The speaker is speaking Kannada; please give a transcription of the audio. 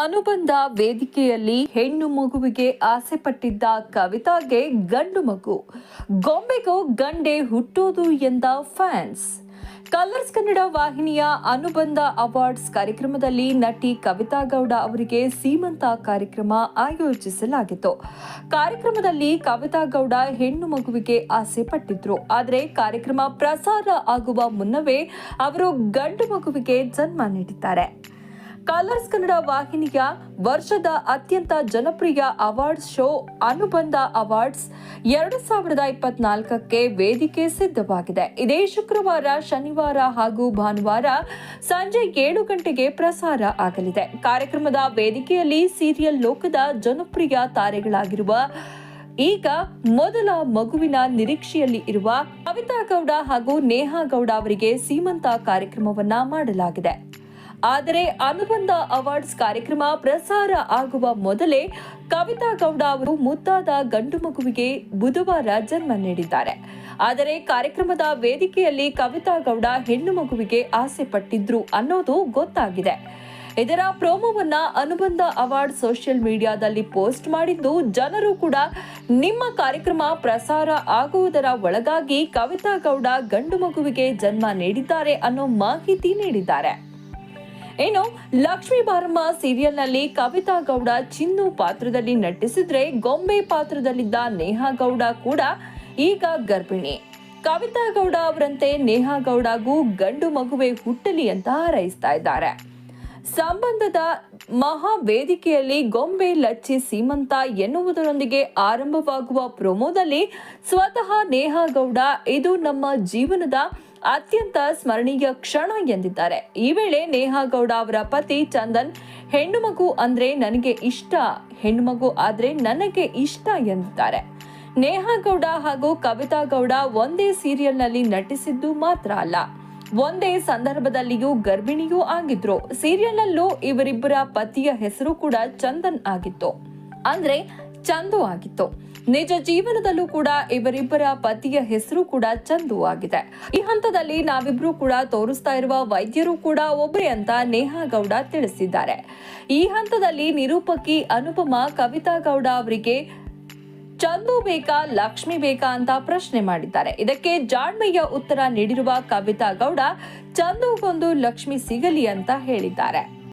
ಅನುಬಂಧ ವೇದಿಕೆಯಲ್ಲಿ ಹೆಣ್ಣು ಮಗುವಿಗೆ ಆಸೆ ಪಟ್ಟಿದ್ದ ಕವಿತಾಗೆ ಗಂಡು ಮಗು. ಗೊಂಬೆಗೂ ಗಂಡೆ ಹುಟ್ಟೋದು ಎಂದ ಫ್ಯಾನ್ಸ್. ಕಲರ್ಸ್ ಕನ್ನಡ ವಾಹಿನಿಯ ಅನುಬಂಧ ಅವಾರ್ಡ್ಸ್ ಕಾರ್ಯಕ್ರಮದಲ್ಲಿ ನಟಿ ಕವಿತಾ ಗೌಡ ಅವರಿಗೆ ಸೀಮಂತ ಕಾರ್ಯಕ್ರಮ ಆಯೋಜಿಸಲಾಗಿತ್ತು. ಕಾರ್ಯಕ್ರಮದಲ್ಲಿ ಕವಿತಾ ಗೌಡ ಹೆಣ್ಣು ಮಗುವಿಗೆ ಆಸೆ ಪಟ್ಟಿದ್ರು. ಆದರೆ ಕಾರ್ಯಕ್ರಮ ಪ್ರಸಾರ ಆಗುವ ಮುನ್ನವೇ ಅವರು ಗಂಡು ಮಗುವಿಗೆ ಜನ್ಮ ನೀಡಿದ್ದಾರೆ. ಕಲರ್ಸ್ ಕನ್ನಡ ವಾಹಿನಿಯ ವರ್ಷದ ಅತ್ಯಂತ ಜನಪ್ರಿಯ ಅವಾರ್ಡ್ಸ್ ಶೋ ಅನುಬಂಧ ಅವಾರ್ಡ್ಸ್ ಎರಡು ಸಾವಿರದ ಇಪ್ಪತ್ನಾಲ್ಕಕ್ಕೆ ವೇದಿಕೆ ಸಿದ್ಧವಾಗಿದೆ. ಇದೇ ಶುಕ್ರವಾರ, ಶನಿವಾರ ಹಾಗೂ ಭಾನುವಾರ ಸಂಜೆ ಏಳು ಗಂಟೆಗೆ ಪ್ರಸಾರ ಆಗಲಿದೆ. ಕಾರ್ಯಕ್ರಮದ ವೇದಿಕೆಯಲ್ಲಿ ಸೀರಿಯಲ್ ಲೋಕದ ಜನಪ್ರಿಯ ತಾರೆಗಳಾಗಿರುವ ಈಗ ಮೊದಲ ಮಗುವಿನ ನಿರೀಕ್ಷೆಯಲ್ಲಿ ಇರುವ ಕವಿತಾ ಗೌಡ ಹಾಗೂ ನೇಹಾ ಗೌಡ ಅವರಿಗೆ ಸೀಮಂತ ಕಾರ್ಯಕ್ರಮವನ್ನ ಮಾಡಲಾಗಿದೆ. ಆದರೆ ಅನುಬಂಧ ಅವಾರ್ಡ್ಸ್ ಕಾರ್ಯಕ್ರಮ ಪ್ರಸಾರ ಆಗುವ ಮೊದಲೇ ಕವಿತಾ ಗೌಡ ಅವರು ಮುದ್ದಾದ ಗಂಡು ಮಗುವಿಗೆ ಬುಧವಾರ ಜನ್ಮ ನೀಡಿದ್ದಾರೆ. ಆದರೆ ಕಾರ್ಯಕ್ರಮದ ವೇದಿಕೆಯಲ್ಲಿ ಕವಿತಾ ಗೌಡ ಹೆಣ್ಣು ಮಗುವಿಗೆ ಆಸೆ ಪಟ್ಟಿದ್ರು ಅನ್ನೋದು ಗೊತ್ತಾಗಿದೆ. ಇದರ ಪ್ರೋಮೋವನ್ನ ಅನುಬಂಧ ಅವಾರ್ಡ್ ಸೋಷಿಯಲ್ ಮೀಡಿಯಾದಲ್ಲಿ ಪೋಸ್ಟ್ ಮಾಡಿದ್ದು ಜನರು ಕೂಡ ನಿಮ್ಮ ಕಾರ್ಯಕ್ರಮ ಪ್ರಸಾರ ಆಗುವುದರ ಒಳಗಾಗಿ ಕವಿತಾ ಗೌಡ ಗಂಡು ಮಗುವಿಗೆ ಜನ್ಮ ನೀಡಿದ್ದಾರೆ ಅನ್ನೋ ಮಾಹಿತಿ ನೀಡಿದ್ದಾರೆ. ಇನ್ನು ಲಕ್ಷ್ಮೀ ಬಾರಮ್ಮ ಸೀರಿಯಲ್ನಲ್ಲಿ ಕವಿತಾ ಗೌಡ ಚಿನ್ನು ಪಾತ್ರದಲ್ಲಿ ನಟಿಸಿದ್ರೆ ಗೊಂಬೆ ಪಾತ್ರದಲ್ಲಿದ್ದ ನೇಹಾ ಗೌಡ ಕೂಡ ಈಗ ಗರ್ಭಿಣಿ. ಕವಿತಾ ಗೌಡ ಅವರಂತೆ ನೇಹಾ ಗೌಡಗೂ ಗಂಡು ಮಗುವೆ ಹುಟ್ಟಲಿ ಅಂತ ಹಾರೈಸ್ತಾ ಇದ್ದಾರೆ. ಸಂಬಂಧದ ಮಹಾ ವೇದಿಕೆಯಲ್ಲಿ ಗೊಂಬೆ ಲಚ್ಚಿ ಸೀಮಂತ ಎನ್ನುವುದರೊಂದಿಗೆ ಆರಂಭವಾಗುವ ಪ್ರೊಮೋದಲ್ಲಿ ಸ್ವತಃ ನೇಹಾ ಗೌಡ ಇದು ನಮ್ಮ ಜೀವನದ ಅತ್ಯಂತ ಸ್ಮರಣೀಯ ಕ್ಷಣ ಎಂದಿದ್ದಾರೆ. ಈ ವೇಳೆ ನೇಹಾ ಗೌಡ ಅವರ ಪತಿ ಚಂದನ್, ಹೆಣ್ಣು ಮಗು ಅಂದ್ರೆ ನನಗೆ ಇಷ್ಟ, ಹೆಣ್ಣು ಮಗು ಆದ್ರೆ ನನಗೆ ಇಷ್ಟ ಎಂದಿದ್ದಾರೆ. ನೇಹಾ ಗೌಡ ಹಾಗೂ ಕವಿತಾ ಗೌಡ ಒಂದೇ ಸೀರಿಯಲ್ನಲ್ಲಿ ನಟಿಸಿದ್ದು ಮಾತ್ರ ಅಲ್ಲ. ಒಂದೇ ಸಂದರ್ಭದಲ್ಲಿಯೂ ಗರ್ಭಿಣಿಯೂ ಆಗಿದ್ರು. ಸೀರಿಯಲ್ನಲ್ಲೂ ಇವರಿಬ್ಬರ ಪತಿಯ ಹೆಸರು ಕೂಡ ಚಂದನ್ ಆಗಿತ್ತು. ಅಂದ್ರೆ ಚಂದು ಆಗಿತ್ತು. ನಿಜ ಜೀವನದಲ್ಲೂ ಕೂಡ ಇವರಿಬ್ಬರ ಪತಿಯ ಹೆಸರು ಕೂಡ ಚಂದು ಆಗಿದೆ. ಈ ಹಂತದಲ್ಲಿ ನಾವಿಬ್ರು ಕೂಡ ತೋರಿಸ್ತಾ ಇರುವ ವೈದ್ಯರು ಕೂಡ ಒಬ್ಬರೇ ಅಂತ ನೇಹಾ ಗೌಡ ತಿಳಿಸಿದ್ದಾರೆ. ಈ ಹಂತದಲ್ಲಿ ನಿರೂಪಕಿ ಅನುಪಮ, ಕವಿತಾ ಗೌಡ ಅವರಿಗೆ ಚಂದು ಬೇಕಾ, ಲಕ್ಷ್ಮಿ ಬೇಕಾ ಅಂತ ಪ್ರಶ್ನೆ ಮಾಡಿದ್ದಾರೆ. ಇದಕ್ಕೆ ಜಾಣ್ಮೆಯ ಉತ್ತರ ನೀಡಿರುವ ಕವಿತಾ ಗೌಡ, ಚಂದುಗೊಂದು ಲಕ್ಷ್ಮಿ ಸಿಗಲಿ ಅಂತ ಹೇಳಿದ್ದಾರೆ.